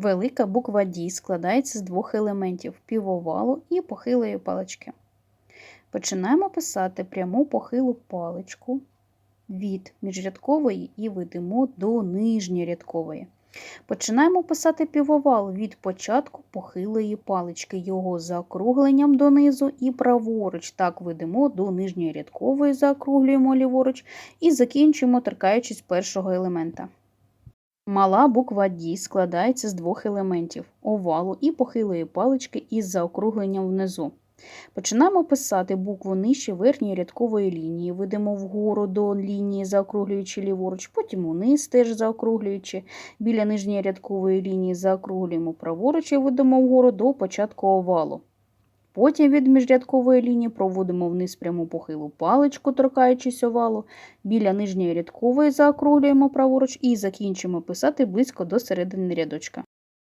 Велика буква Ді складається з двох елементів півовалу і похилої палички. Починаємо писати пряму похилу паличку від міжрядкової і ведемо до нижньорядкової. Починаємо писати півовал від початку похилої палички, його заокругленням донизу і праворуч. Так ведемо до нижньої рядкової, заокруглюємо ліворуч і закінчуємо, торкаючись першого елемента. Мала буква Ді складається з двох елементів овалу і похилої палички із заокругленням внизу. Починаємо писати букву нижче верхньої рядкової лінії, ведемо вгору до лінії, заокруглюючи ліворуч, потім униз теж заокруглюючи. Біля нижньої рядкової лінії заокруглюємо праворуч і ведемо вгору до початку овалу. Потім від міжрядкової лінії проводимо вниз пряму похилу паличку, торкаючись овалу. Біля нижньої рядкової заокруглюємо праворуч і закінчимо писати близько до середини рядочка.